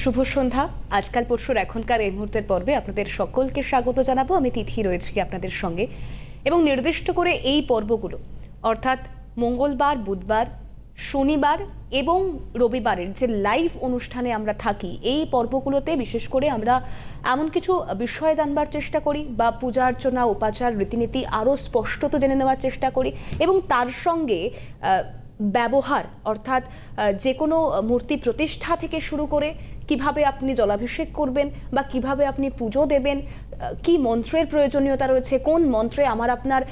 শুভ সন্ধ্যা। আজকাল পরশুর এখনকার এই মুহূর্তের পর্বে আপনাদের সকলকে স্বাগত জানাব। আমি তিথি রয়েছি আপনাদের সঙ্গে। এবং নির্দিষ্ট করে এই পর্বগুলো, অর্থাৎ মঙ্গলবার, বুধবার, শনিবার এবং রবিবারের যে লাইভ অনুষ্ঠানে আমরা থাকি, এই পর্বগুলোতে বিশেষ করে আমরা এমন কিছু বিষয় জানবার চেষ্টা করি বা পূজা অর্চনা, উপাচার, রীতিনীতি আরও স্পষ্টত জেনে নেওয়ার চেষ্টা করি এবং তার সঙ্গে ব্যবহার, অর্থাৎ যে কোনো মূর্তি প্রতিষ্ঠা থেকে শুরু করে কীভাবে আপনি জলাভিষেক করবেন বা কীভাবে আপনি পুজো দেবেন কি মন্ত্রের প্রয়োজনীয়তা রয়েছে, কোন মন্ত্রে আমার আপনার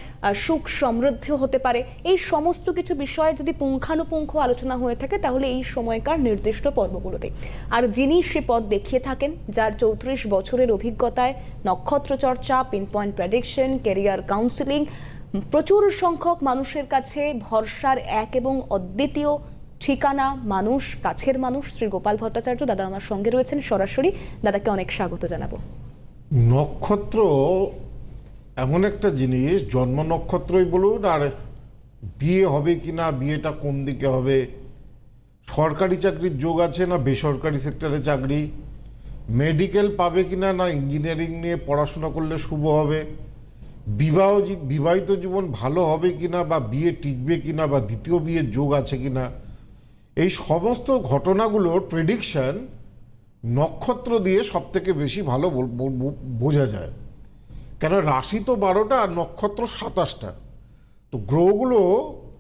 সুখ সমৃদ্ধ হতে পারে, এই সমস্ত কিছু বিষয়ে যদি পুঙ্খানুপুঙ্খ আলোচনা হয়ে থাকে, তাহলে এই সময়কার নির্দিষ্ট পর্বগুলোতে। আর যিনি সে পদ দেখিয়ে থাকেন, যার চৌত্রিশ বছরের অভিজ্ঞতায় নক্ষত্র চর্চা pin point prediction career counselling প্রচুর সংখ্যক মানুষের কাছে ভরসার এক এবং অদ্বিতীয় ঠিকানা, মানুষ, কাছের মানুষ, শ্রী গোপাল ভট্টাচার্য, দাদা আমার সঙ্গে রয়েছেন সরাসরি। দাদাকে অনেক স্বাগত জানাব। নক্ষত্র এমন একটা জিনিস, জন্ম নক্ষত্রই বলুন, আর বিয়ে হবে কি না বিয়েটা কোন দিকে হবে? সরকারি চাকরির যোগ আছে না বেসরকারি সেক্টরে চাকরি? মেডিকেল পাবে কি না না ইঞ্জিনিয়ারিং নিয়ে পড়াশোনা করলে শুভ হবে? বিবাহ বিবাহিত জীবন ভালো হবে কি না বা বিয়ে টিকবে কি না বা দ্বিতীয় বিয়ের যোগ আছে কি না এই সমস্ত ঘটনাগুলোর প্রেডিকশন নক্ষত্র দিয়ে সব থেকে বেশি ভালো বোঝা যায়। কেন রাশি তো বারোটা আর নক্ষত্র সাতাশটা। তো গ্রহগুলো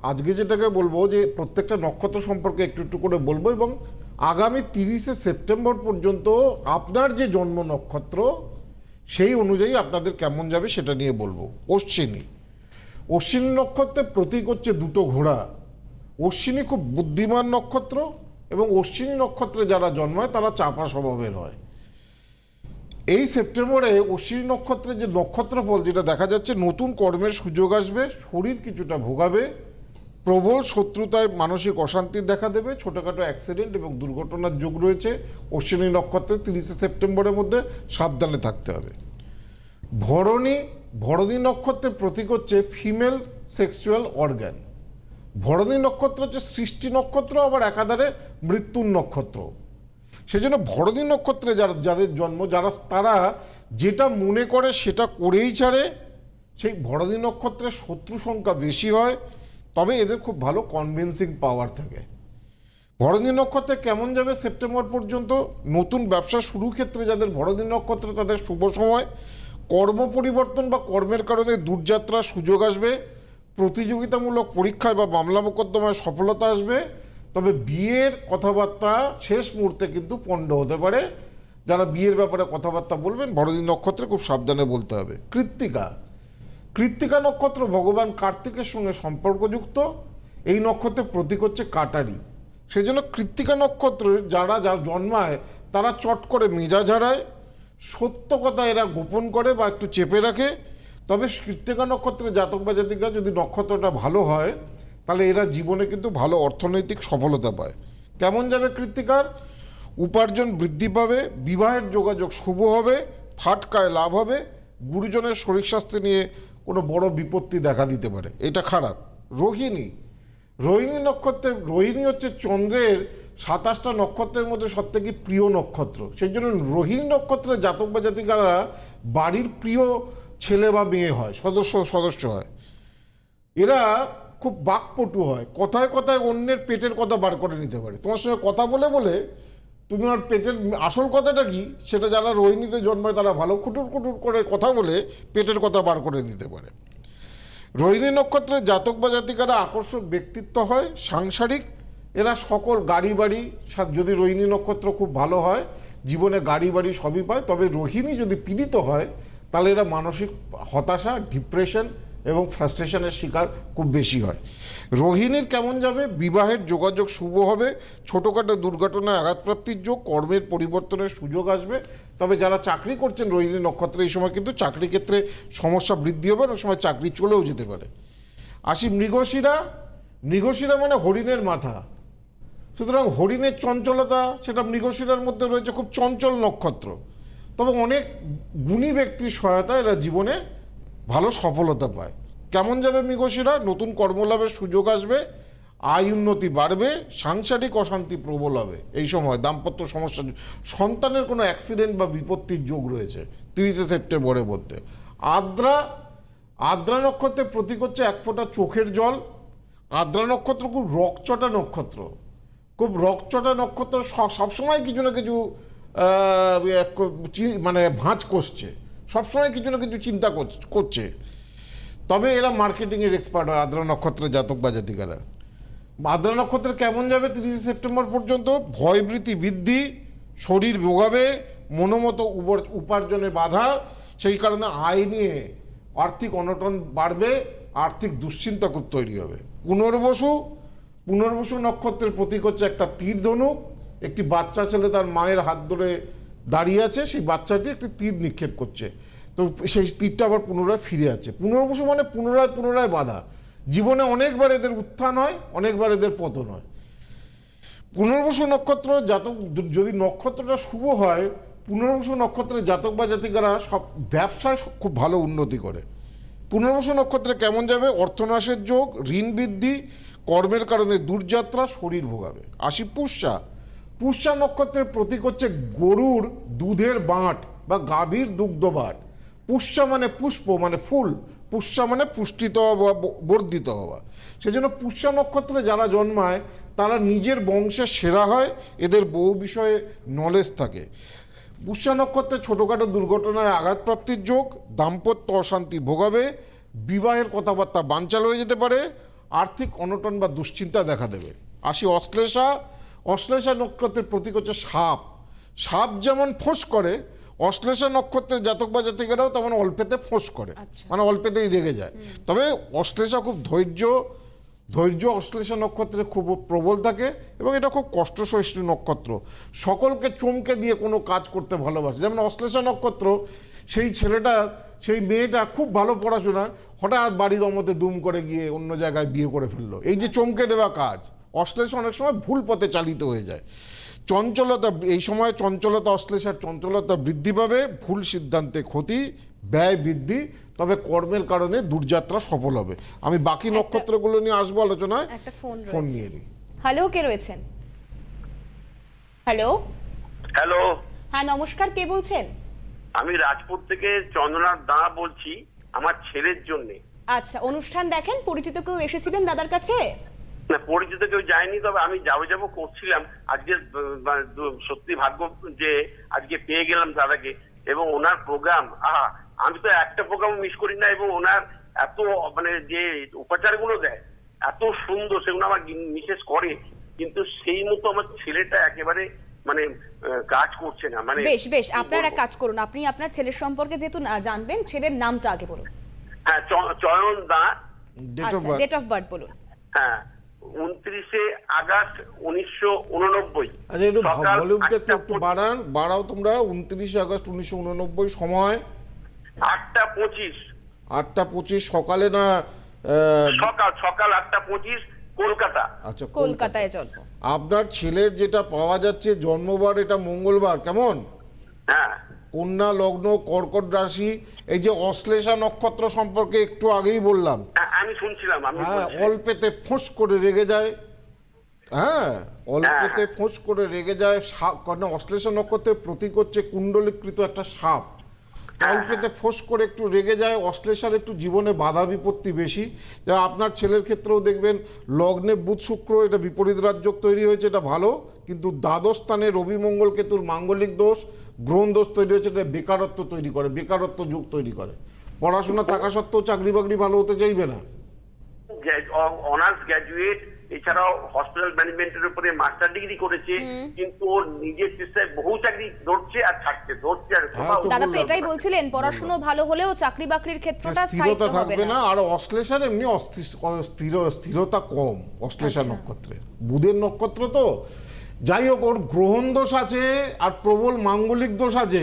আজকে যেটাকে বলব যে প্রত্যেকটা নক্ষত্র সম্পর্কে একটু একটু করে বলব এবং আগামী তিরিশে সেপ্টেম্বর পর্যন্ত আপনার যে জন্ম নক্ষত্র, সেই অনুযায়ী আপনাদের কেমন যাবে সেটা নিয়ে বলব। অশ্বিনী। অশ্বিনী নক্ষত্রের প্রতীক হচ্ছে দুটো ঘোড়া। অশ্বিনী খুব বুদ্ধিমান নক্ষত্র এবং অশ্বিনী নক্ষত্রে যারা জন্মায়, তারা চাপা স্বভাবের হয়। এই সেপ্টেম্বরে অশ্বিনী নক্ষত্রে যে নক্ষত্র ফল যেটা দেখা যাচ্ছে, নতুন কর্মের সুযোগ আসবে, শরীর কিছুটা ভোগাবে, প্রবল শত্রুতায় মানসিক অশান্তির দেখা দেবে, ছোটোখাটো অ্যাক্সিডেন্ট এবং দুর্ঘটনার যোগ রয়েছে। অশ্বিনী নক্ষত্রে তিরিশে সেপ্টেম্বরের মধ্যে সাবধানে থাকতে হবে। ভরণী ভরণী নক্ষত্রের প্রতীক হচ্ছে ফিমেল সেক্সুয়াল অর্গ্যান ভরণী নক্ষত্র হচ্ছে সৃষ্টি নক্ষত্র, আবার একাধারে মৃত্যুর নক্ষত্র। সেজন্য ভরণী নক্ষত্রে যারা যাদের জন্ম, যারা, তারা যেটা মনে করে সেটা করেই ছাড়ে। সেই ভরণী নক্ষত্রের শত্রু সংখ্যা বেশি হয়, তবে এদের খুব ভালো কনভিন্সিং পাওয়ার থাকে। ভরণী নক্ষত্রে কেমন যাবে সেপ্টেম্বর পর্যন্ত? নতুন ব্যবসা শুরু ক্ষেত্রে যাদের ভরণী নক্ষত্র, তাদের শুভ সময়। কর্ম পরিবর্তন বা কর্মের কারণে দূরযাত্রার সুযোগ আসবে। প্রতিযোগিতামূলক পরীক্ষায় বা মামলা মোকদ্দমায় সফলতা আসবে, তবে বিয়ের কথাবার্তা শেষ মুহূর্তে কিন্তু পণ্ড হতে পারে। যারা বিয়ের ব্যাপারে কথাবার্তা বলবেন, বড়দিন নক্ষত্রে খুব সাবধানে বলতে হবে। কৃত্তিকা। কৃত্তিকা নক্ষত্র ভগবান কার্তিকের সঙ্গে সম্পর্কযুক্ত। এই নক্ষত্রের প্রতীক হচ্ছে কাটারি। সেই জন্য কৃত্তিকা নক্ষত্রের যারা, যার জন্মায়, তারা চট করে মেজাজ হারায়। সত্য কথা এরা গোপন করে বা একটু চেপে রাখে। তবে কৃত্তিকা নক্ষত্রের জাতক বা জাতিকা যদি নক্ষত্রটা ভালো হয়, তাহলে এরা জীবনে কিন্তু ভালো অর্থনৈতিক সফলতা পায়। কেমন যাবে কৃত্তিকার? উপার্জন বৃদ্ধি পাবে, বিবাহের যোগাযোগ শুভ হবে, ফাটকায় লাভ হবে, গুরুজনের শরীর স্বাস্থ্য নিয়ে কোনো বড় বিপত্তি দেখা দিতে পারে। এটা খারাপ। রোহিণী। রোহিণী নক্ষত্রের, রোহিণী হচ্ছে চন্দ্রের সাতাশটা নক্ষত্রের মধ্যে সবথেকে প্রিয় নক্ষত্র। সেই জন্য রোহিণী নক্ষত্রের জাতক বা জাতিকারা বাড়ির প্রিয় ছেলে বা মেয়ে হয়, সদস্য সদস্য হয়। এরা খুব বাকপটু হয়, কথায় কথায় অন্যের পেটের কথা বার করে নিতে পারে। তোমার সঙ্গে কথা বলে বলে তুমি আর পেটের আসল কথাটা কি? সেটা যারা রোহিণীতে জন্মায় তারা ভালো খুটুর খুটুর করে কথা বলে পেটের কথা বার করে দিতে পারে। রোহিণী নক্ষত্রের জাতক বা জাতিকারা আকর্ষক ব্যক্তিত্ব হয়, সাংসারিক। এরা সকল গাড়ি বাড়ি যদি রোহিণী নক্ষত্র খুব ভালো হয়, জীবনে গাড়ি বাড়ি সবই পায়, তবে রোহিণী যদি পীড়িত হয় তাহলে এরা মানসিক হতাশা ডিপ্রেশন এবং ফ্রাস্ট্রেশনের শিকার খুব বেশি হয়। রোহিণীর কেমন যাবে? বিবাহের যোগাযোগ শুভ হবে, ছোটোখাটো দুর্ঘটনায় আঘাতপ্রাপ্তির যোগ, কর্মের পরিবর্তনের সুযোগ আসবে। তবে যারা চাকরি করছেন রোহিণী নক্ষত্রে, এই সময় কিন্তু চাকরি ক্ষেত্রে সমস্যা বৃদ্ধি হবে, অনেক সময় চাকরি চলেও যেতে পারে। আসি মৃগশিরা? মৃগশিরা মানে হরিণের মাথা। সুতরাং হরিণের চঞ্চলতা, সেটা মৃগশিরার মধ্যে রয়েছে, খুব চঞ্চল নক্ষত্র। তবে অনেক গুণী ব্যক্তির সহায়তায় এরা জীবনে ভালো সফলতা পায়। কেমন যাবে মৃগশিরা? নতুন কর্মলাভের সুযোগ আসবে, আয় উন্নতি বাড়বে, সাংসারিক অশান্তি প্রবল হবে। এই সময় দাম্পত্য সমস্যা, সন্তানের কোনো অ্যাক্সিডেন্ট বা বিপত্তির যোগ রয়েছে তিরিশে সেপ্টেম্বরের মধ্যে। আদ্রা আদ্রা নক্ষত্রের প্রতীক হচ্ছে এক ফোঁটা চোখের জল। আদ্রা নক্ষত্র খুব রকচটা নক্ষত্র। খুব রকচটা নক্ষত্র সবসময় কিছু না কিছু মানে ভাঁজ করছে সবসময় কিছু না কিছু চিন্তা করছ- তবে এরা মার্কেটিংয়ের এক্সপার্ট হয়, আদ্রা নক্ষত্রের জাতক বা জাতিকারা। আদ্রা নক্ষত্রের কেমন যাবে তিরিশে সেপ্টেম্বর পর্যন্ত? ভয়ভীতি বৃদ্ধি, শরীর ভোগাবে, মনোমতো উপার্জনে বাধা। সেই কারণে আয় নিয়ে আর্থিক অনটন বাড়বে, আর্থিক দুশ্চিন্তা খুব তৈরি হবে। পুনর্বসু পুনর্বসু নক্ষত্রের প্রতীক হচ্ছে একটা তীর ধনুক। একটি বাচ্চা ছেলে তার মায়ের হাত ধরে দাঁড়িয়ে আছে, সেই বাচ্চাটি একটি তীর নিক্ষেপ করছে। তো সেই তীরটা আবার পুনরায় ফিরে আছে। পুনর্বসু মানে পুনরায় পুনরায় বাধা। জীবনে অনেকবার এদের উত্থান হয়, অনেকবার এদের পতন হয়। পুনর্বসু নক্ষত্র জাতক, যদি নক্ষত্রটা শুভ হয়, পুনর্বসু নক্ষত্রের জাতক বা জাতিকারা সব ব্যবসায় খুব ভালো উন্নতি করে। পুনর্বসু নক্ষত্রে কেমন যাবে? অর্থনাশের যোগ, ঋণ বৃদ্ধি, কর্মের কারণে দূরযাত্রা, শরীর ভোগাবে। আসি পুষ্যা পুষ্যা নক্ষত্রের প্রতীক হচ্ছে গরুর দুধের বাঁট বা গাভীর দুগ্ধ বাঁট। পুষ্যা মানে পুষ্প মানে ফুল। পুষ্যা মানে পুষ্টিত হওয়া বর্ধিত হওয়া। সেজন্য পুষ্যা নক্ষত্রে যারা জন্মায়, তারা নিজের বংশের সেরা হয়, এদের বহু বিষয়ে নলেজ থাকে। পুষ্যা নক্ষত্রে ছোটোখাটো দুর্ঘটনায় আঘাতপ্রাপ্তির যোগ, দাম্পত্য অশান্তি ভোগাবে, বিবাহের কথাবার্তা বানচাল হয়ে যেতে পারে, আর্থিক অনটন বা দুশ্চিন্তা দেখা দেবে। আসি অশ্লেষা অশ্লেষা নক্ষত্রের প্রতীক হচ্ছে সাপ। সাপ যেমন ফোঁস করে অশ্লেষা নক্ষত্রের জাতক বা জাতিকারাও তেমন অল্পেতে ফোঁস করে। মানে অল্পেতেই রেগে যায়। তবে অশ্লেষা খুব ধৈর্য ধৈর্য অশ্লেষা নক্ষত্রে খুব প্রবল থাকে এবং এটা খুব কষ্ট সহিষ্ণু নক্ষত্র। সকলকে চমকে দিয়ে কোনো কাজ করতে ভালোবাসে। যেমন অশ্লেষা নক্ষত্র সেই ছেলেটা সেই মেয়েটা খুব ভালো পড়াশোনা হঠাৎ বাড়ির অমতে দুম করে গিয়ে অন্য জায়গায় বিয়ে করে ফেলল। এই যে চমকে দেওয়া কাজ। অশ্লেষা অনেক সময় ভুল পথে চালিত হয়ে যায়। চঞ্চলতা এই সময় চঞ্চলতা অশ্লেষার চঞ্চলতা বৃদ্ধি পাবে ভুল সিদ্ধান্তে ক্ষতি ব্যয় বৃদ্ধি তবে কর্মের কারণে দূরযাত্রা সফল হবে। আমি বাকি নক্ষত্রগুলো নিয়ে আসব আলোচনায়। একটা ফোন ফোন নিয়ে নিই। হ্যালো কে রয়েছেন? হ্যালো? হ্যালো? হ্যাঁ নমস্কার কে বলছেন? আমি রাজপুর থেকে চন্দ্রনাথ দা বলছি আমার ছেলের জন্য। আচ্ছা অনুষ্ঠান দেখেন পরিচিত কেউ এসেছিলেন দাদার কাছে? না পরিচিত কেউ যায়নি তবে আমি যাব যাব করছিলাম। আজকে সত্যি ভাগ্য যে আজকে পেয়ে গেলাম দাদাকে এবং ওনার প্রোগ্রাম আহা আমি তো একটা প্রোগ্রাম মিস করি না এবং ওনার এত মানে যে উপাচারগুলো দেয় এত সুন্দর সেগুলো আমার মিসেস করে। কিন্তু সেই মতো আমার ছেলেটা একেবারে মানে কাজ করছে না মানে বেশ বেশ আপনার এক কাজ করুন। আপনি আপনার ছেলের সম্পর্কে যেহেতু জানবেন ছেলের নামটা আগে বলুন। হ্যাঁ চয়ন দা। ডেট অফ আচ্ছা ডেট অফ বার্থ বলুন। হ্যাঁ উনত্রিশে আগস্ট উনিশশো উননব্বই। আচ্ছা একটু ভলিউমটা একটু আটটা একটু পঁচিশ- বাড়ান বাড়াও তোমরা উনত্রিশে আগস্ট উনিশশো উননব্বই সময়? আটটা পঁচিশ। আটটা পঁচিশ সকালে না আহ, সকাল সকাল আটটা পঁচিশ কলকাতা। আচ্ছা কলকাতা। কলকাতায় আপনার ছেলের যেটা পাওয়া যাচ্ছে জন্মবার এটা মঙ্গলবার কেমন? হ্যাঁ। কন্যা লগ্ন কর্কট রাশি এই যে অশ্লেষা নক্ষত্র সম্পর্কে একটু আগেই বললাম। হ্যাঁ, আমি শুনছিলাম হ্যাঁ অল্পেতে ফোঁস করে রেগে যায়। হ্যাঁ অল্পেতে ফোঁস করে রেগে যায়। সাপ কারণ অশ্লেষা নক্ষত্রের প্রতীক হচ্ছে কুণ্ডলীকৃত একটা সাপ। অল্পেতে ফোঁস করে একটু রেগে যায়, অশ্লেষার একটু জীবনে বাধা বিপত্তি বেশি। যা আপনার ছেলের ক্ষেত্রেও দেখবেন, লগ্নে বুধ শুক্র এটা বিপরীত রাজ্যক তৈরি হয়েছে, এটা ভালো। কিন্তু দ্বাদশ স্থানে রবি মঙ্গল কেতুর মাঙ্গলিক দোষ গ্রহণ দোষ তৈরি হয়েছে, এটা বেকারত্ব তৈরি করে, বেকারত্ব যুগ তৈরি করে। পড়াশোনা থাকা সত্ত্বেও চাকরি বাকরি ভালো হতে চাইবে না। অনার্স গ্র্যাজুয়েট এছাড়াও হসপিটাল ম্যানেজমেন্টের উপরে মাস্টার ডিগ্রি করেছে কিন্তু ওর নিজের চেষ্টায় বহু চাকরি ধরছে আর ছাড়ছে ধরছে আর হ্যাঁ, দাদা তো এটাই বলছিলেন পড়াশুনো ভালো হলেও চাকরি বাকরির ক্ষেত্রটা স্থিরতা স্থায়িত্ব হবে থাকবে না। না আর অশ্লেষার এমনি স্থির স্থিরতা কম অশ্লেষা আচ্ছা। নক্ষত্রে। বুধের নক্ষত্র তো যাই হোক ওর গ্রহণ দোষ আছে আর প্রবল মাঙ্গলিক দোষ আছে।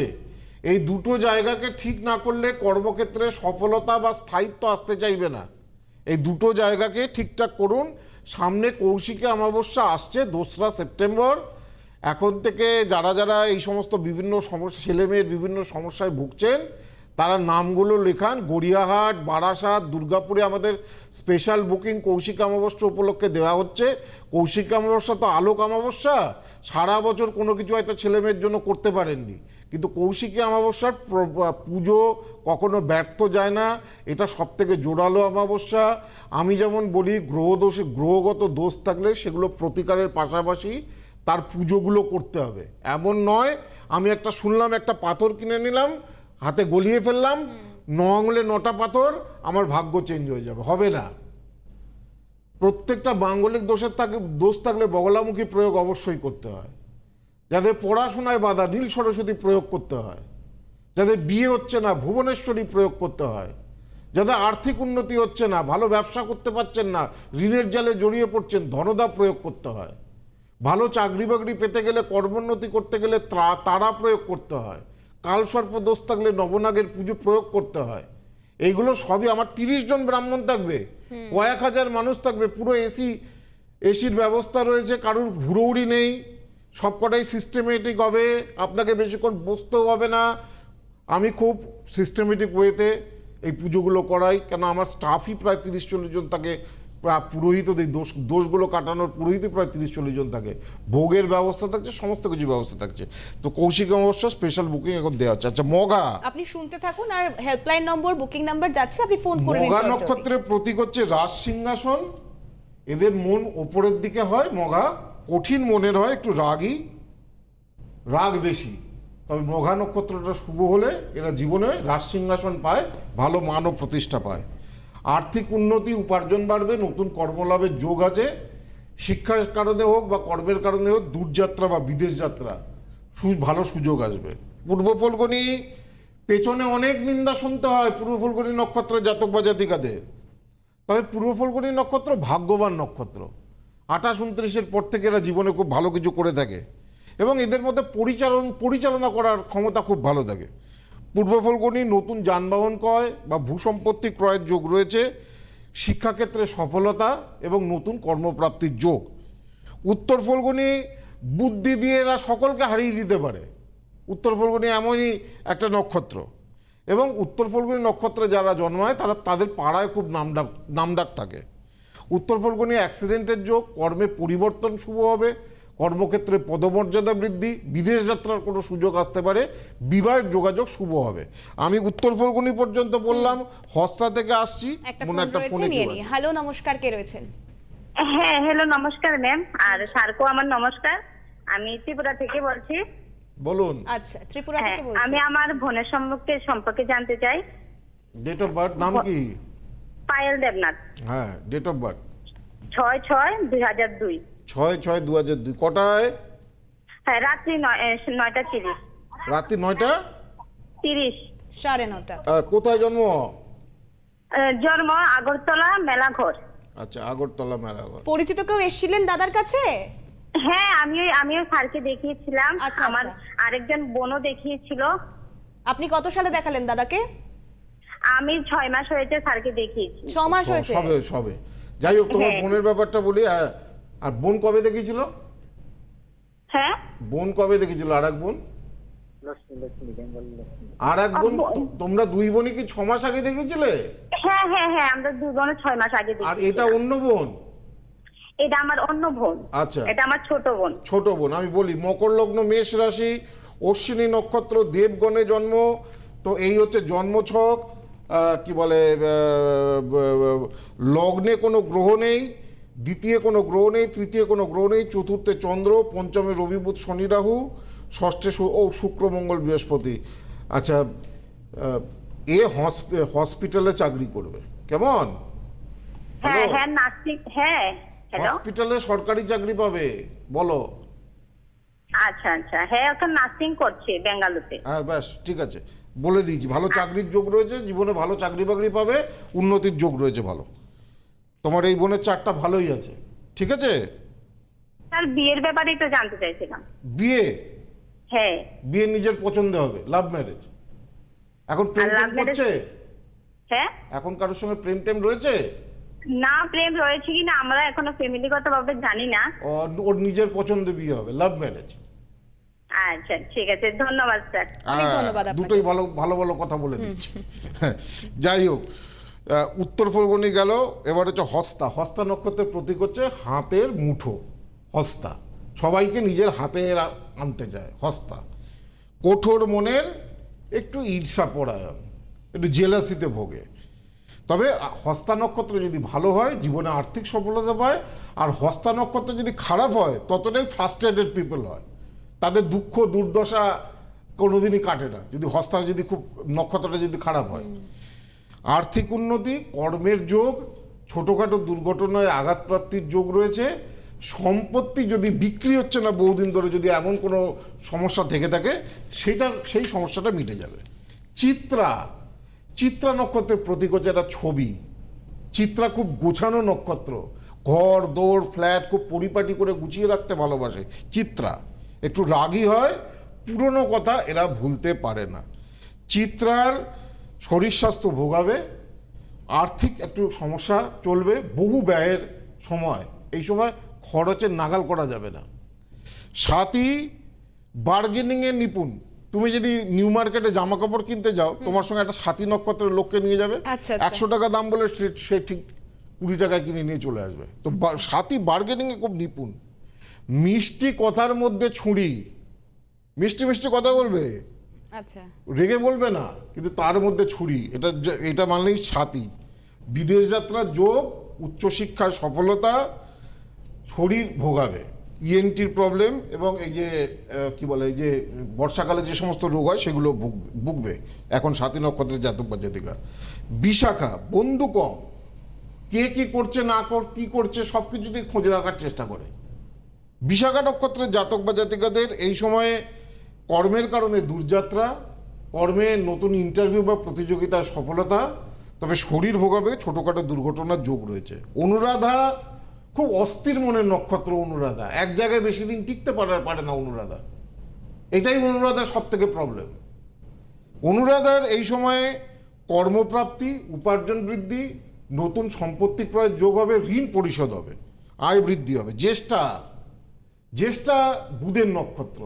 এই দুটো জায়গাকে ঠিক না করলে কর্মক্ষেত্রে সফলতা বা স্থায়িত্ব আসতে চাইবে না। এই দুটো জায়গাকে ঠিকঠাক করুন সামনে কৌশিকে অমাবস্যা আসছে, দোসরা সেপ্টেম্বর। এখন থেকে যারা যারা এই সমস্ত বিভিন্ন সমস্যা ছেলেমেয়ের বিভিন্ন সমস্যায় ভুগছেন তারা নামগুলো লেখান, গড়িয়াহাট, বারাসাত, দুর্গাপুরে আমাদের স্পেশাল বুকিং কৌশিক অমাবস্যা উপলক্ষে দেওয়া হচ্ছে। কৌশিক অমাবস্যা তো আলোক অমাবস্যা, সারা বছর কোনো কিছু হয়তো ছেলেমেয়ের জন্য করতে পারেননি। কিন্তু কৌশিকী অমাবস্যার পুজো কখনো ব্যর্থ যায় না, এটা সব থেকে জোরালো অমাবস্যা। আমি যেমন বলি, গ্রহ দোষে, গ্রহগত দোষ থাকলে সেগুলো প্রতিকারের পাশাপাশি তার পুজোগুলো করতে হবে। এমন নয়, আমি একটা শুনলাম একটা পাথর কিনে নিলাম হাতে গলিয়ে ফেললাম, ন আঙুলে নটা পাথর, আমার ভাগ্য চেঞ্জ হয়ে যাবে, হবে না। প্রত্যেকটা মাঙ্গলিক দোষের থাকে দোষ থাকলে বগলামুখী প্রয়োগ অবশ্যই করতে হয়। যাদের পড়াশোনায় বাধা, নীল সরস্বতী প্রয়োগ করতে হয়। যাদের বিয়ে হচ্ছে না, ভুবনেশ্বরী প্রয়োগ করতে হয়। যাদের আর্থিক উন্নতি হচ্ছে না, ভালো ব্যবসা করতে পারছেন না, ঋণের জালে জড়িয়ে পড়ছেন, ধনদা প্রয়োগ করতে হয়। ভালো চাকরি বাকরি পেতে গেলে কর্মোন্নতি করতে গেলে তারা প্রয়োগ করতে হয়। কালসর্প দোষ থাকলে নবনাগের পুজো প্রয়োগ করতে হয়। এইগুলো সবই আমার তিরিশ জন ব্রাহ্মণ থাকবে। কয়েক হাজার মানুষ থাকবে। পুরো এসি এসির ব্যবস্থা রয়েছে কারুর ঘুরৌড়ি নেই। সবকটাই সিস্টেমেটিক হবে। আপনাকে বেশিক্ষণ বসতেও হবে না। আমি খুব সিস্টেমেটিক ওয়েতে এই পুজোগুলো করাই। কেন আমার স্টাফই প্রায় তিরিশ চল্লিশ জন থাকে। প্রা- পুরোহিত দোষ দোষগুলো কাটানোর পুরোহিত প্রায় তিরিশ চল্লিশ জন থাকে। ভোগের ব্যবস্থা থাকছে সমস্ত কিছু ব্যবস্থা থাকছে। তো কৌশিক অমাবস্যা স্পেশাল বুকিং এখন দেওয়া হচ্ছে। আচ্ছা মগা। আপনি শুনতে থাকুন আর হেল্পলাইন নম্বর বুকিং নাম্বার যাচ্ছে আপনি ফোন করে মগা নক্ষত্রের প্রতীক হচ্ছে রাজ সিংহাসন। এদের মন ওপরের দিকে হয় মগা। কঠিন মনের হয় একটু রাগই রাগ বেশি। তবে মঘা নক্ষত্রটা শুভ হলে এরা জীবনে রাজ সিংহাসন পায় ভালো মান ও প্রতিষ্ঠা পায়। আর্থিক উন্নতি, উপার্জন বাড়বে, নতুন কর্মলাভের যোগ আছে। শিক্ষার কারণে হোক বা কর্মের কারণে হোক দূরযাত্রা বা বিদেশ যাত্রা ভালো সুযোগ আসবে। পূর্ব ফলগনি, পেছনে অনেক নিন্দা শুনতে হয় পূর্ব ফলগনি নক্ষত্রের জাতক বা জাতিকাদের। তবে পূর্ব ফলগুনি নক্ষত্র ভাগ্যবান নক্ষত্র। আঠাশ, উনত্রিশের পর থেকে এরা জীবনে খুব ভালো কিছু করে থাকে এবং এদের মধ্যে পরিচালন পরিচালনা করার ক্ষমতা খুব ভালো থাকে। পূর্ব ফলগুনি নতুন যানবাহন ক্রয় বা ভূসম্পত্তি ক্রয়ের যোগ রয়েছে, শিক্ষাক্ষেত্রে সফলতা এবং নতুন কর্মপ্রাপ্তির যোগ। উত্তর ফলগুনি বুদ্ধি দিয়ে এরা সকলকে হারিয়ে দিতে পারে। উত্তর ফলগুনি এমনই একটা নক্ষত্র এবং উত্তর ফলগুনি নক্ষত্রে যারা জন্মায়, তারা তাদের পাড়ায় খুব নামডাক নামডাক থাকে। উত্তর ফলগুনি অ্যাক্সিডেন্টের যোগ, কর্মে পরিবর্তন শুভ হবে কর্মক্ষেত্রে পদমর্যাদা বৃদ্ধি বিদেশ যাত্রার কোনো সুযোগ আসতে পারে বিবাহের যোগাযোগ শুভ হবে। আমি উত্তর ফলগুনি পর্যন্ত বললাম হস্তা থেকে আসছি একটা মনে ফোন একটা ফোনে। হ্যালো নমস্কার কে রয়েছেন? হ্যাঁ হ্যালো নমস্কার ম্যাম আর স্যারকেও আমার নমস্কার। আমি ত্রিপুরা থেকে বলছি। বলুন। আচ্ছা ত্রিপুরা হ্যাঁ থেকে বলছি। আমি আমার বোনের সম্পর্কে সম্পর্কে জানতে চাই। ডেট অফ বার্থ নাম কি? পায়েল দেবনাথ। হ্যাঁ ডেট অফ বার্থ ছয় ছয় দুই হাজার দুই। ছয় ছয় দু হাজার দুই কটায়? হ্যাঁ রাত্রি নয় নয়টা তিরিশ। রাত্রি নয়টা? তিরিশ। সাড়ে নটা কোথায় জন্ম? জন্ম আগরতলা মেলাঘর আচ্ছা আগরতলা মেলাঘর পরিচিত কেউ এসেছিলেন দাদার কাছে? হ্যাঁ আমি আমিও স্যারকে দেখিয়েছিলাম। আচ্ছা, আমার আচ্ছা। আরেকজন বোনও দেখিয়েছিল। আপনি কত সালে দেখালেন দাদাকে? আমি ছয় মাস হয়েছে স্যারকে দেখিয়েছি। ছ মাস হয়েছে? সবে সবে। যাই হোক তোমার হ্যাঁ। বোনের ব্যাপারটা বলি আর বোন কবে দেখেছিল? হ্যাঁ? বোন কবে দেখেছিল? আর এক বোন? আর এক বোন তোমরা দুই বোনই কি ছ মাস আগে দেখেছিলে? হ্যাঁ হ্যাঁ হ্যাঁ আমরা দুজনে ছয় মাস আগে আর এটা অন্য বোন? এটা আমার অন্য বোন। আচ্ছা। এটা আমার ছোট বোন। ছোট বোন আমি বলি মকর লগ্ন মেষ রাশি অশ্বিনী নক্ষত্র দেবগণে জন্ম তো এই হচ্ছে জন্মছক আহ, কি বলে লগ্নে কোনো গ্রহ নেই দ্বিতীয় কোনো গ্রহ নেই তৃতীয় কোনো গ্রহ নেই চতুর্থে চন্দ্র পঞ্চমে রবি বুধ শনি রাহু ষষ্ঠে ও শুক্র মঙ্গল বৃহস্পতি। আচ্ছা এ হসপিটালে চাকরি করবে। কেমন? হ্যাঁ? হ্যাঁ হ্যাঁ হসপিটালে সরকারি চাকরি পাবে বলো। আচ্ছা আচ্ছা হ্যাঁ এখন নার্সিং করছে বেঙ্গালুরুতে হ্যাঁ ব্যাস ঠিক আছে। বলে দিয়েছি ভালো চাকরির যোগ রয়েছে জীবনে ভালো চাকরি বাকরি পাবে উন্নতির যোগ রয়েছে ভালো। তোমার এই বোনের চারটা ভালোই আছে। ঠিক আছে? স্যার বিয়ের ব্যাপারে একটু জানতে চাইছিলাম। বিয়ে? হ্যাঁ। বিয়ে নিজের পছন্দে হবে লাভ ম্যারেজ এখন প্রেম টেম করছে? হ্যাঁ? এখন কারোর সঙ্গে প্রেম টেম রয়েছে? না প্রেম রয়েছে কিনা আমরা এখনও ফ্যামিলিগত ভাবে জানি না। ওর নিজের পছন্দে বিয়ে হবে লাভ ম্যারেজ আচ্ছা ঠিক আছে ধন্যবাদ স্যার। ধন্যবাদ দুটোই ভালো ভালো ভালো কথা বলে দিচ্ছি। হ্যাঁ, যাই হোক উত্তর ফলবনি গেল, এবার হচ্ছে হস্তা। হস্তা নক্ষত্রের প্রতীক হচ্ছে হাতের মুঠো, হস্তা। সবাইকে নিজের হাতে আনতে চায় হস্তা। কঠোর মনের একটু ঈর্ষা পরায়ণ, একটু জেলাসিতে ভোগে। তবে হস্তা নক্ষত্র যদি ভালো হয়, জীবনে আর্থিক সফলতা পায়, আর হস্তা নক্ষত্র যদি খারাপ হয়, ততটাই ফ্রাস্ট্রেটেড পিপল হয়। তাদের দুঃখ, দুর্দশা কোনোদিনই কাটে না। যদি হস্তা যদি খুব, নক্ষত্রটা যদি খারাপ হয়। আর্থিক উন্নতি, কর্মের যোগ, ছোটোখাটো দুর্ঘটনায় আঘাতপ্রাপ্তির যোগ রয়েছে। সম্পত্তি যদি বিক্রি হচ্ছে না বহুদিন ধরে, যদি এমন কোনো সমস্যা থেকে থাকে সেটার সেই সমস্যাটা মিটে যাবে। চিত্রা চিত্রা নক্ষত্রের প্রতীক হচ্ছে একটা ছবি। চিত্রা খুব গোছানো নক্ষত্র। ঘর দৌড় ফ্ল্যাট খুব পরিপাটি করে গুছিয়ে রাখতে ভালোবাসে। চিত্রা, একটু রাগী হয়, পুরনো কথা এরা ভুলতে পারে না। চিত্রার শরীর স্বাস্থ্য ভোগাবে আর্থিক একটু সমস্যা চলবে বহু ব্যয়ের সময়। এই সময় খরচের নাগাল করা যাবে না। সাথী বার্গেনিংয়ে নিপুণ। তুমি যদি নিউ মার্কেটে জামা কাপড় কিনতে যাও তোমার সঙ্গে একটা সাথী নক্ষত্রের লোককে নিয়ে যাবে। আচ্ছা, আচ্ছা। একশো টাকা দাম বলে সে ঠিক কুড়ি টাকা কিনে নিয়ে চলে আসবে। তো সাথী বার্গেনিংয়ে খুব নিপুণ। মিষ্টি কথার মধ্যে ছুঁড়ি মিষ্টি মিষ্টি কথা বলবে? আচ্ছা। রেগে বলবে না, কিন্তু তার মধ্যে ছুরি। এটা এটা মানলেই ছাতি। বিদেশ যাত্রার যোগ উচ্চশিক্ষায় সফলতা শরীর ভোগাবে। ইএনটির প্রবলেম এবং এই যে কি বলে, এই যে বর্ষাকালে যে সমস্ত রোগ হয়, সেগুলো ভুগ- ভুগবে। এখন সাতী নক্ষত্রের জাতক বা জাতিকা। বিশাখা, বন্ধু কম। কে কি করছে, না কর, কি করছে সব কিছুতেই খোঁজ রাখার চেষ্টা করে। বিশাখা নক্ষত্রের জাতক বা জাতিকাদের এই সময়ে কর্মের কারণে দূরযাত্রা, কর্মে নতুন ইন্টারভিউ বা প্রতিযোগিতার সফলতা, তবে শরীর ভোগাবে ছোটোখাটো দুর্ঘটনার যোগ রয়েছে। অনুরাধা, খুব অস্থির মনের নক্ষত্র অনুরাধা। এক জায়গায় বেশি দিন টিকতে পারে পারে না অনুরাধা। এটাই অনুরাধার সব থেকে প্রবলেম অনুরাধার এই সময়ে কর্মপ্রাপ্তি, উপার্জন বৃদ্ধি, নতুন সম্পত্তি ক্রয়ের যোগ হবে, ঋণ পরিশোধ হবে, আয় বৃদ্ধি হবে। জ্যেষ্ঠা জ্যেষ্ঠা বুধের নক্ষত্র।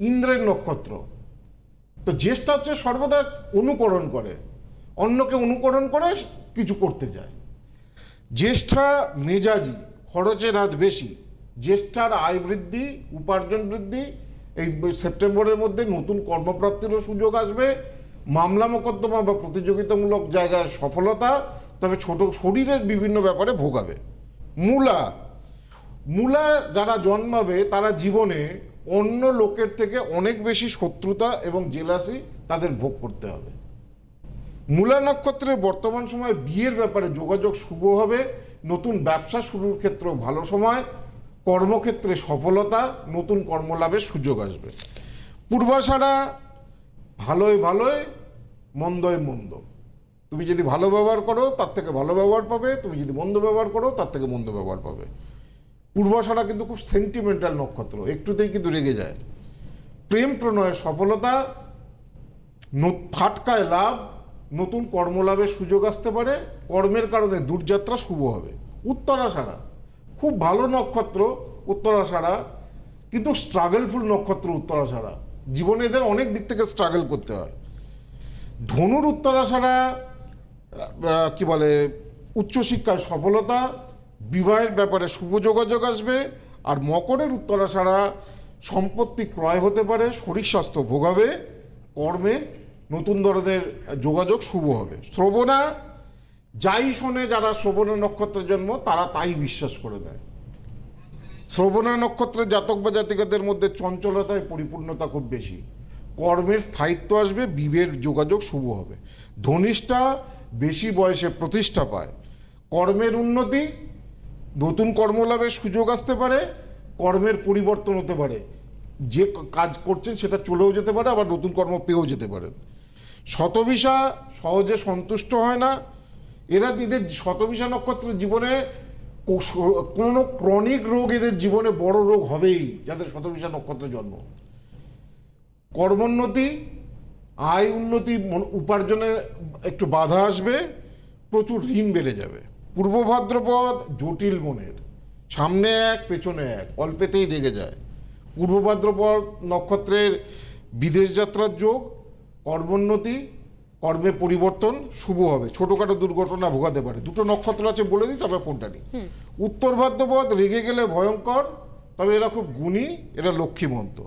ইন্দ্রের নক্ষত্র। তো জ্যেষ্ঠা হচ্ছে সর্বদা অনুকরণ করে। অন্যকে অনুকরণ করে কিছু করতে যায়। জ্যেষ্ঠা মেজাজি, খরচের হাত বেশি। জ্যেষ্ঠার আয় বৃদ্ধি, উপার্জন বৃদ্ধি, এই সেপ্টেম্বরের মধ্যে নতুন কর্মপ্রাপ্তিরও সুযোগ আসবে। মামলা মোকদ্দমা বা প্রতিযোগিতামূলক জায়গায় সফলতা, তবে ছোট শরীরের বিভিন্ন ব্যাপারে ভোগাবে। মূলা মূলা যারা জন্মাবে তারা জীবনে অন্য লোকের থেকে অনেক বেশি শত্রুতা এবং জেলাসি তাদের ভোগ করতে হবে। মূলা নক্ষত্রের বর্তমান সময়ে বিয়ের ব্যাপারে যোগাযোগ শুভ হবে, নতুন ব্যবসা শুরুর ক্ষেত্রেও ভালো সময়, কর্মক্ষেত্রে সফলতা, নতুন কর্মলাভের সুযোগ আসবে। পূর্বাশারা ভালোই ভালোই মন্দই মন্দ। তুমি যদি ভালো ব্যবহার করো, তার থেকে ভালো ব্যবহার পাবে, তুমি যদি মন্দ ব্যবহার করো, তার থেকে মন্দ ব্যবহার পাবে। পূর্বাশারা কিন্তু খুব সেন্টিমেন্টাল নক্ষত্র, একটুতেই কিন্তু রেগে যায়। প্রেম প্রণয়ের সফলতা ফাটকায় লাভ, নতুন কর্মলাভের সুযোগ আসতে পারে, কর্মের কারণে দূরযাত্রা শুভ হবে। উত্তরাষাঢ়া খুব ভালো নক্ষত্র উত্তরাষাঢ়া কিন্তু স্ট্রাগলফুল নক্ষত্র উত্তরাষাঢ়া জীবনে এদের অনেক দিক থেকে স্ট্রাগল করতে হয়। ধনুর উত্তরাষাঢ়া কি বলে, উচ্চশিক্ষায় সফলতা বিবাহের ব্যাপারে শুভ যোগাযোগ আসবে আর মকরের উত্তরাষাঢ়া সম্পত্তি ক্রয় হতে পারে, শরীর স্বাস্থ্য ভোগাবে, কর্মে নতুন ধরনের যোগাযোগ শুভ হবে। শ্রবণা, যাই শোনে যারা শ্রবণা নক্ষত্রের জন্ম, তারা তাই বিশ্বাস করে দেয়। শ্রবণা নক্ষত্রের জাতক বা জাতিকাদের মধ্যে চঞ্চলতায় পরিপূর্ণতা খুব বেশি। কর্মের স্থায়িত্ব আসবে, বিবের যোগাযোগ শুভ হবে। ধনিষ্ঠা বেশি বয়সে প্রতিষ্ঠা পায়। কর্মের উন্নতি নতুন কর্মলাভের সুযোগ আসতে পারে, কর্মের পরিবর্তন হতে পারে। যে কাজ করছেন সেটা চলেও যেতে পারে, আবার নতুন কর্ম পেয়েও যেতে পারেন। শতবিশা সহজে সন্তুষ্ট হয় না। এরা এদের শতবিশা নক্ষত্রের জীবনে কোনো ক্রনিক রোগ এদের জীবনে বড় রোগ হবেই যাদের শতবিশা নক্ষত্রে জন্ম। কর্মোন্নতি, আয় উন্নতি উপার্জনে একটু বাধা আসবে, প্রচুর ঋণ বেড়ে যাবে। পূর্ব ভাদ্রপদ জটিল মনের সামনে এক পেছনে এক অল্পেতেই রেগে যায়। পূর্ব ভাদ্রপদ নক্ষত্রের বিদেশ যাত্রার যোগ কর্মোন্নতি কর্মে পরিবর্তন শুভ হবে। ছোটোখাটো দুর্ঘটনা ভোগাতে পারে। দুটো নক্ষত্র আছে বলে দিই তবে কোনটা নেই। উত্তর ভাদ্রপদ রেগে গেলে ভয়ঙ্কর তবে এরা খুব গুণী এরা লক্ষ্মীমন্ত।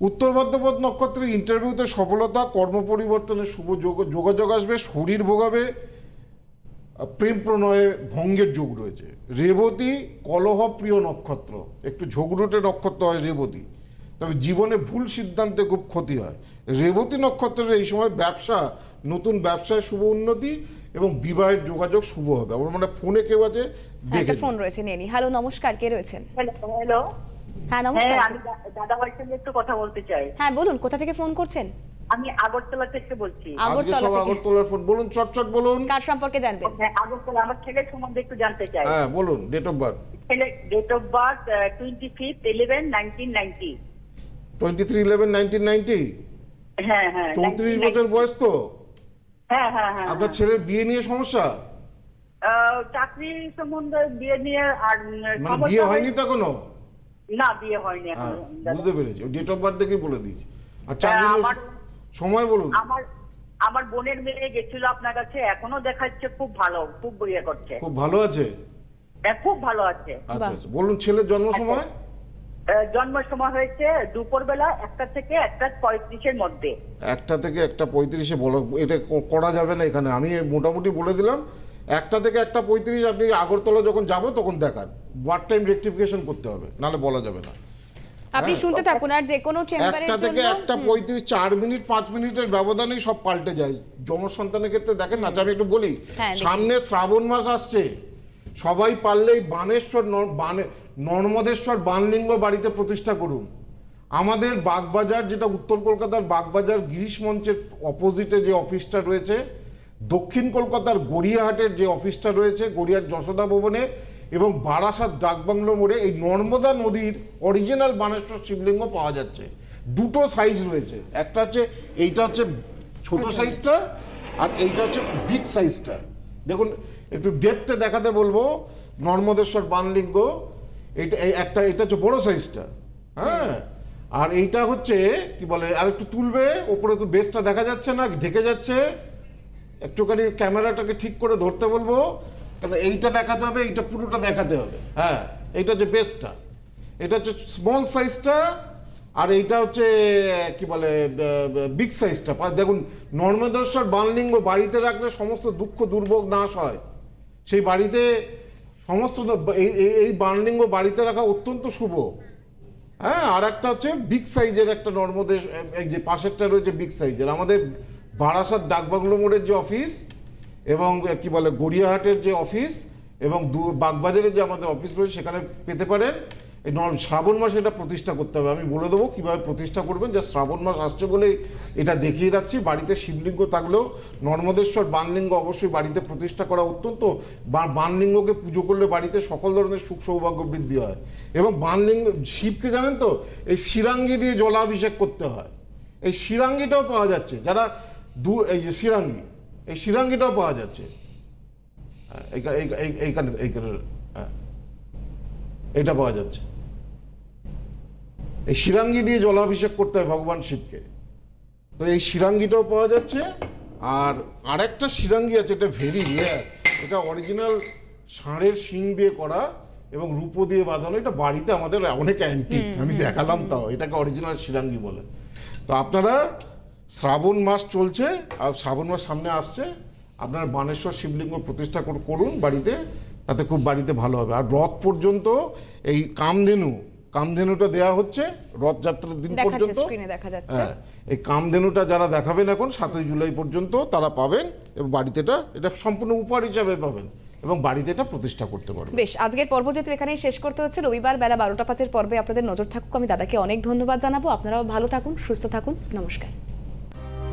উত্তর ভাদ্রপদ নক্ষত্রের ইন্টারভিউতে সফলতা কর্ম পরিবর্তনের শুভ যোগ- যোগাযোগ আসবে শরীর ভোগাবে প্রেম প্রণয়ে ভঙ্গের যোগ রয়েছে। রেবতী কলহ প্রিয় নক্ষত্র। একটু ঝগড়ুটে নক্ষত্র হয় রেবতী। তবে জীবনে ভুল সিদ্ধান্তে খুব ক্ষতি হয়। রেবতী নক্ষত্রের এই সময় ব্যবসা নতুন ব্যবসায় শুভ উন্নতি এবং বিবাহের যোগাযোগ শুভ হবে। আমার মানে ফোনে কেউ আছে হ্যাঁ, দেখে ফোন রয়েছে নিয়ে নি হ্যালো নমস্কার কে রয়েছেন? Hello hello. হ্যাঁ হ্যাঁ নমস্কার আমি দাদা ভাইয়ের সঙ্গে একটু কথা বলতে চাই। হ্যাঁ বলুন কোথা থেকে ফোন করছেন? আমি আগরতলা থেকে বলছি। আজকে সব আগরতলার ফোন বলুন চটচট বলুন। কার সম্পর্কে জানবেন? হ্যাঁ আগরতলা আমার ছেলের সম্বন্ধে একটু জানতে চাই। হ্যাঁ বলুন ডেট অফ বার্থ ছেলে date of birth twenty fifth eleven nineteen ninety twenty three eleven nineteen ninety হ্যাঁ হ্যাঁ চৌত্রিশ বছর বয়স তো? হ্যাঁ হ্যাঁ হ্যাঁ আপনার ছেলের বিয়ে নিয়ে সমস্যা? আহ, চাকরি সম্বন্ধে বিয়ে নিয়ে আর মানে বিয়ে হয়নি হয়- তো এখনও? না বিয়ে হয়নি হ্যাঁ এখন। বুঝতে পেরেছি। ডেট অফ বার্থ দেখেই বলে দিয়েছি আর চাকরি হ্যাঁ, আমার- সময় বলুন। আমার আমার বোনের মেয়ে গেছিল আপনার কাছে এখনও দেখাচ্ছে খুব ভালো খুব ইয়ে করছে। খুব ভালো আছে? হ্যাঁ, খুব ভালো আছে। আচ্ছা আচ্ছা। বলুন ছেলের জন্ম সময় আহ, জন্মের সময় হয়েছে দুপুর বেলা একটা থেকে একটা পঁয়ত্রিশের মধ্যে। একটা থেকে একটা পঁয়ত্রিশে বলো এটা করা যাবে না এখানে। আমি মোটামুটি বলে দিলাম একটা থেকে একটা পঁয়ত্রিশ আপনি আগরতলা যখন যাব তখন দেখান। ওয়ার্ড টাইম রেক্টিফিকেশন করতে হবে নাহলে বলা যাবে না। আপনি হ্যাঁ। শুনতে থাকুন আর যে কোনো চেম্বারের একটা থেকে একটা পঁয়ত্রিশ চার মিনিট পাঁচ মিনিটের ব্যবধানেই সব পাল্টে যায়। জনসন্তানের ক্ষেত্রে দেখেন না আচ্ছা, আমি একটু বলি হ্যাঁ, সামনে শ্রাবণ মাস আসছে। সবাই পারলেই বানেশ্বর বানে নর্মদেশ্বর বানলিঙ্গ বাড়িতে প্রতিষ্ঠা করুন। আমাদের বাগবাজার যেটা উত্তর কলকাতার বাগবাজার গিরিশ মঞ্চের অপোজিটে যে অফিসটা রয়েছে দক্ষিণ কলকাতার গড়িয়াহাটের যে অফিসটা রয়েছে গড়িয়াহাট যশোদা ভবনে এবং বারাসাত ডাকবাংলো মোড়ে এই নর্মদা নদীর অরিজিনাল বানেশ্বর শিবলিঙ্গ পাওয়া যাচ্ছে। দুটো সাইজ রয়েছে। একটা হচ্ছে এইটা হচ্ছে ছোট সাইজটা আর এইটা হচ্ছে বিগ সাইজটা দেখুন একটু ডেপতে দেখাতে বলব। নর্মদেশ্বর বানলিঙ্গ এটা এই একটা এটা হচ্ছে বড় সাইজটা হ্যাঁ? আর এইটা হচ্ছে কি বলে আর একটু তুলবে ওপরে তো বেসটা দেখা যাচ্ছে না ঢেকে যাচ্ছে। একটুখানি ক্যামেরাটাকে ঠিক করে ধরতে বলব। কারণ এইটা দেখাতে হবে, এইটা পুরোটা দেখাতে হবে। হ্যাঁ এইটা হচ্ছে বেস্টটা এটা হচ্ছে স্মল সাইজটা আর এইটা হচ্ছে, কি বলে বিগ সাইজটা দেখুন নর্মদেশ্বর বানলিঙ্গ বাড়িতে রাখলে সমস্ত দুঃখ, দুর্ভোগ নাশ হয়। সেই বাড়িতে সমস্ত এই বানলিঙ্গ বাড়িতে রাখা অত্যন্ত শুভ। হ্যাঁ আর একটা হচ্ছে বিগ সাইজের একটা নর্মদেশ এই যে পাশেরটা রয়েছে বিগ সাইজের আমাদের বারাসাত ডাকবাংলো মোড়ের যে অফিস এবং কি বলে, গড়িয়াহাটের যে অফিস এবং দু বাগবাজারের যে আমাদের অফিস রয়েছে, সেখানে পেতে পারেন। এই শ্রাবণ মাসে এটা প্রতিষ্ঠা করতে হবে। আমি বলে দেবো কীভাবে প্রতিষ্ঠা করবেন। যে শ্রাবণ মাস আসছে বলে এটা দেখিয়ে রাখছি। বাড়িতে শিবলিঙ্গ থাকলেও নর্মদেশ্বর বানলিঙ্গ অবশ্যই বাড়িতে প্রতিষ্ঠা করা অত্যন্ত। বানলিঙ্গকে পুজো করলে বাড়িতে সকল ধরনের সুখ সৌভাগ্য বৃদ্ধি হয়। এবং বানলিঙ্গ, শিবকে জানেন তো, এই শিরাঙ্গি দিয়ে জলাভিষেক করতে হয়। এই শিরাঙ্গিটাও পাওয়া যাচ্ছে। যারা দু, এই যে শিরাঙ্গি এই শিরাঙ্গিটাও পাওয়া যাচ্ছে। এই- এটা পাওয়া যাচ্ছে। এই শিরাঙ্গি দিয়ে জলাভিষেক করতে হয় ভগবান শিবকে। তো এই শিরাঙ্গিটাও পাওয়া যাচ্ছে আর আরেকটা শিরাঙ্গি আছে এটা ভেরি এটা অরিজিনাল ষাঁড়ের শিং দিয়ে করা এবং রূপো দিয়ে বাঁধানো। এটা বাড়িতে আমাদের অনেক অ্যান্টিক আমি দেখালাম তাও এটাকে অরিজিনাল শিরাঙ্গি বলে। তো আপনারা শ্রাবণ মাস চলছে আর শ্রাবণ মাস সামনে আসছে। আপনার বানেশ্বর শিবলিঙ্গ প্রতিষ্ঠা কর- করুন বাড়িতে তাতে খুব বাড়িতে ভালো হবে। আর রথ পর্যন্ত এই কামধেনু কামধেনুটা দেওয়া হচ্ছে রথযাত্রার দিন পর্যন্ত। হ্যাঁ এই কামধেনুটা যারা দেখাবেন এখন সাতই জুলাই পর্যন্ত তারা পাবেন এবং বাড়িতে এটা এটা সম্পূর্ণ উপহার হিসাবে পাবেন এবং বাড়িতে এটা প্রতিষ্ঠা করতে পারবে বেশ আজকের পর্ব যেহেতু এখানেই শেষ করতে হচ্ছে। রবিবার বেলা বারোটা পাঁচের পর্বে আপনাদের নজর থাকুক। আমি দাদাকে অনেক ধন্যবাদ জানাব। আপনারাও ভালো থাকুন সুস্থ থাকুন। নমস্কার।